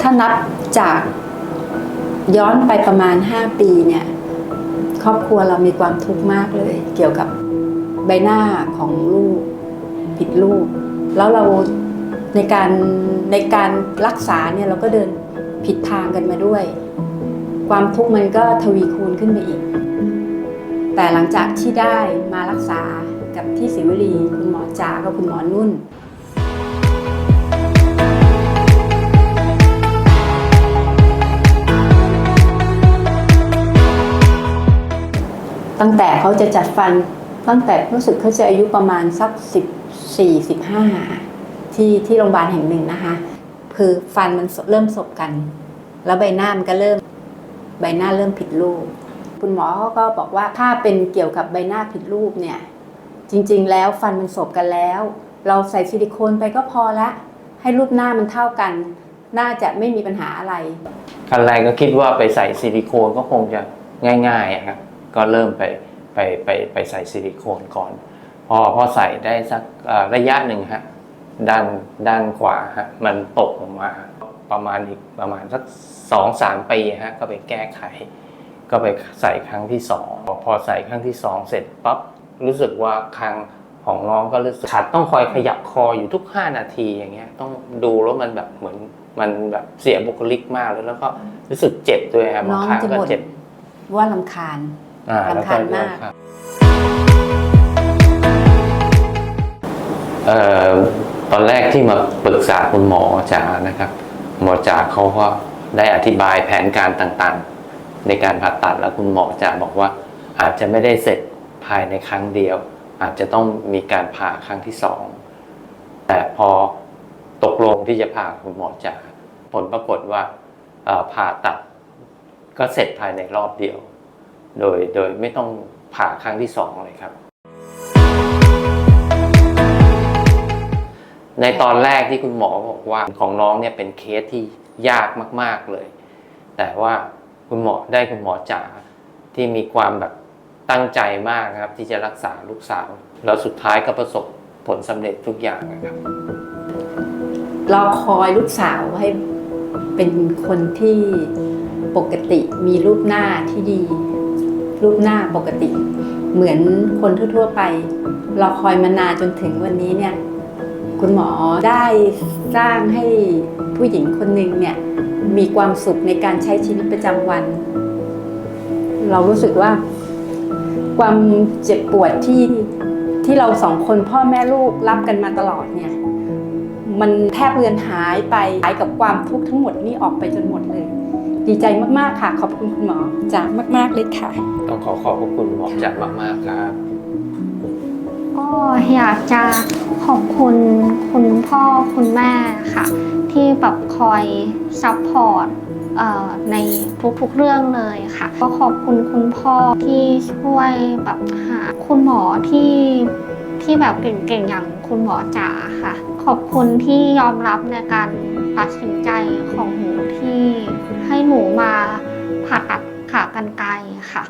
ถ้านับจากย้อนไปประมาณ 5 ปีเนี่ย ครอบครัวเรามีความทุกข์มากเลย เกี่ยวกับใบหน้าของลูก ผิดลูก แล้วเราในการในการรักษาเนี่ยเราก็เดินผิดทางกันมาด้วย ความทุกข์มันก็ทวีคูณขึ้นไปอีก แต่หลังจากที่ได้มารักษากับที่ศิวลีคุณหมอจ๋ากับคุณหมอนุ่น ตั้งแต่เขาจะจัดฟันตั้งแต่รู้สึกเขาจะอายุประมาณสักสิบสี่สิบห้าที่ที่โรงพยาบาลแห่งหนึ่งนะคะ คือฟันมันเริ่มสบกัน แล้วใบหน้ามันก็เริ่มใบหน้าเริ่มผิดรูป คุณหมอเขาก็บอกว่าถ้าเป็นเกี่ยวกับใบหน้าผิดรูปเนี่ย จริง ๆ แล้วฟันมันสบกันแล้ว เราใส่ซิลิโคนไปก็พอละ ให้รูปหน้ามันเท่ากัน น่าจะไม่มีปัญหาอะไร ขั้นแรกก็คิดว่าไปใส่ซิลิโคนก็คงจะง่ายๆอะครับ ก็เริ่มไปไปไปไปใส่ซิลิโคนก่อน พอพอใส่ได้สักระยะหนึ่งฮะด้านด้านขวาฮะมันตกออกมาประมาณอีกประมาณสักสองสามปีฮะก็ไปแก้ไข ก็ไปใส่ครั้งที่สองพอใส่ครั้งที่สองเสร็จปั๊บรู้สึกว่าคางของน้องก็รู้สึกขาดต้องคอยขยับคออยู่ทุก 5 นาทีอย่างเงี้ยต้องดูแล้วมันแบบเหมือนมันแบบเสียบุคลิกมากเลยแล้วก็รู้สึกเจ็บด้วยครับน้บาองครั้งจะก็เจ็บว่าลำคาญ อ่าแล้วก็รำคาญมากครับเอ่อตอนแรกที่มาปรึกษาคุณหมอจ๋านะครับ หมอจ๋าเขาก็ได้อธิบายแผนการต่างๆ ในการผ่าตัดแล้วคุณหมอจ๋าบอกว่า อาจจะไม่ได้เสร็จภายในครั้งเดียว อาจจะต้องมีการผ่าครั้งที่สองแต่พอตกลงที่จะผ่าคุณหมอจ๋าผลปรากฏว่าเอ่อผ่าตัดก็เสร็จภายในรอบเดียว โดยโดยไม่ต้องผ่าครั้งที่สองเลยครับ ในตอนแรกที่คุณหมอบอกว่าของน้องเนี่ยเป็นเคสที่ยากมาก ๆเลย แต่ว่าคุณหมอได้คุณหมอจ๋าที่มีความแบบตั้งใจมากครับ ที่จะรักษาลูกสาว แล้วสุดท้ายก็ประสบผลสำเร็จทุกอย่างนะครับ เราคอยลูกสาวให้เป็นคนที่ปกติมีรูปหน้าที่ดี รูปหน้าปกติ เหมือนคนทั่วๆไปเราคอยมานานจนถึงวันนี้เนี่ยคุณหมอได้สร้างให้ผู้หญิงคนหนึ่งเนี่ยมีความสุขในการใช้ชีวิตประจำวัน เรารู้สึกว่า ความเจ็บปวดที่ที่เราสองคนพ่อแม่ลูกรับกันมาตลอดเนี่ย มันแทบเลือนหายไปหายกับความทุกข์ทั้งหมดนี่ออกไปจนหมดเลย ดีใจมากๆค่ะ ขอบคุณคุณหมอจ๋ามาก ๆเลยค่ะ ต้องขอขอบพระคุณหมอจ๋ามากๆครับ ก็อยากจะขอบคุณคุณพ่อคุณแม่ค่ะ ที่แบบคอยซัพพอร์ตเอ่อในทุกๆเรื่องเลยค่ะ ก็ขอบคุณคุณพ่อที่ช่วยแบบหาคุณหมอที่ ที่แบบเก่งๆอย่างคุณหมอจ๋าค่ะ ขอบคุณที่ยอมรับในการตัดสินใจของหนูที่ให้หนูมาผ่าตัดขากรรไกรค่ะ